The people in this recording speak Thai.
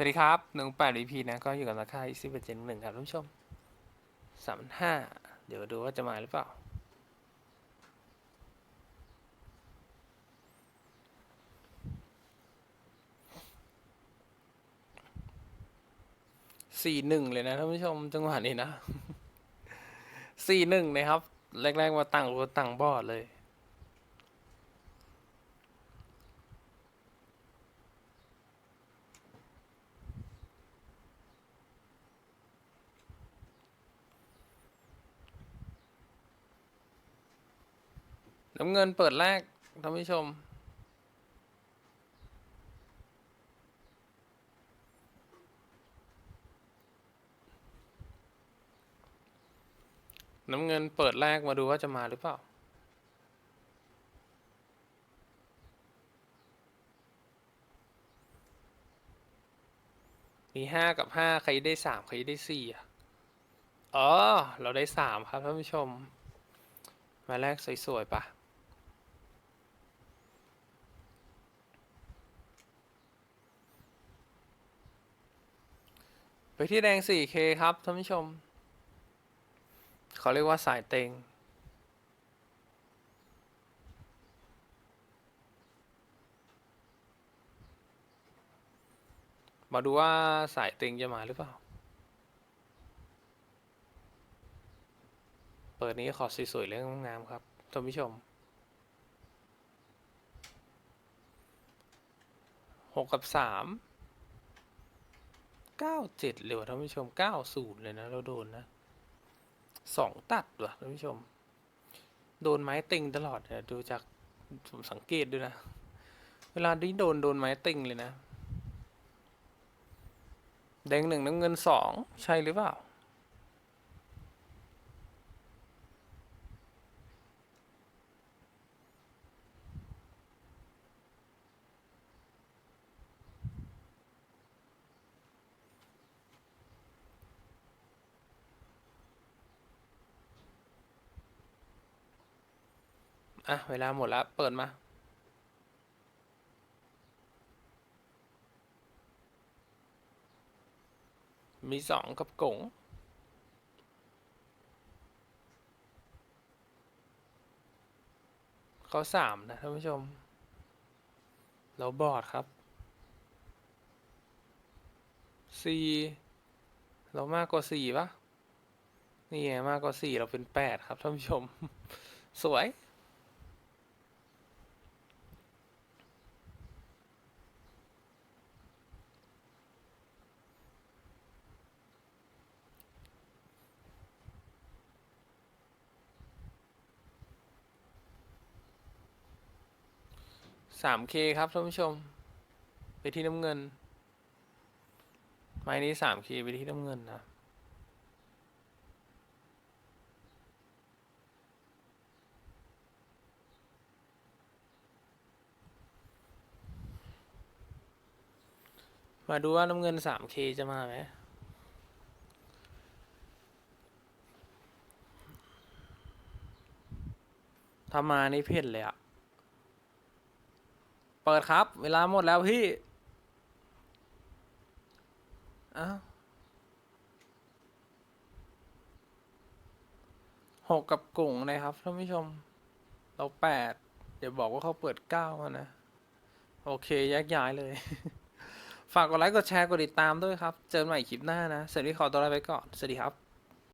สวัสดีครับหนึ่งแปด EP นะ ก็อยู่กับราคาอีสิบเจ็ดหนึ่งครับท่านผู้ชมสามห้าเดี๋ยวดูว่าจะมาหรือเปล่า สี่หนึ่งเลยนะท่านผู้ชมจังหวะนี้นะ สี่หนึ่งนะครับ แรกๆมาตั้งรถตั้งบอดเลย น้ำเงินเปิดแรกท่านผู้ชม น้ำเงินเปิดแรกมาดูว่าจะมาหรือเปล่า มีห้ากับห้าใครได้สามใครได้สี่อะอ๋อ เราได้สามครับท่านผู้ชม มาแรกสวยๆปะ ไปที่แดง 4K ครับท่านผู้ชม เขาเรียกว่าสายเต็ง มาดูว่าสายเต็งจะมาหรือเปล่า เปิดนี้ขอสวยๆเรื่องงามครับท่านผู้ชมหกกับสาม เก้าเจ็ดเลยว่ะท่านผู้ชมเก้าศูนย์เลยนะ เราโดนนะสองตัดว่ะท่านผู้ชม โดนไม้ติงตลอดเนี่ยดูจากผมสังเกตด้วยนะ เวลาที่โดนโดนไม้ติงเลยนะ แดงหนึ่งน้ำเงินสองใช่หรือเปล่า อะ เวลาหมดแล้ว เปิดมา มีสองกับกงเขาสามนะท่านผู้ชม เราบอดครับสี่เรามากกว่าสี่ปะนี่ไงมากกว่าสี่เราเป็นแปดครับท่านผู้ชม สวย สามเคครับท่านผู้ชม ไปที่น้ำเงิน ไม้นี้สามเคไปที่น้ำเงินนะมาดูว่าน้ำเงินสามเคจะมาไหมถ้ามานี่เพ่นเลยอะ เปิดครับ เวลาหมดแล้วพี่อ้าวหกกับกุ่งนะครับท่านผู้ชม เราแปดเดี๋ยวบอกว่าเขาเปิดเก้ามานะ โอเคแยกย้ายเลย ฝากกดไลค์กดแชร์กดติดตามด้วยครับ เจอกันใหม่คลิปหน้านะสวัสดีขอตัวลาไปก่อน สวัสดีครับ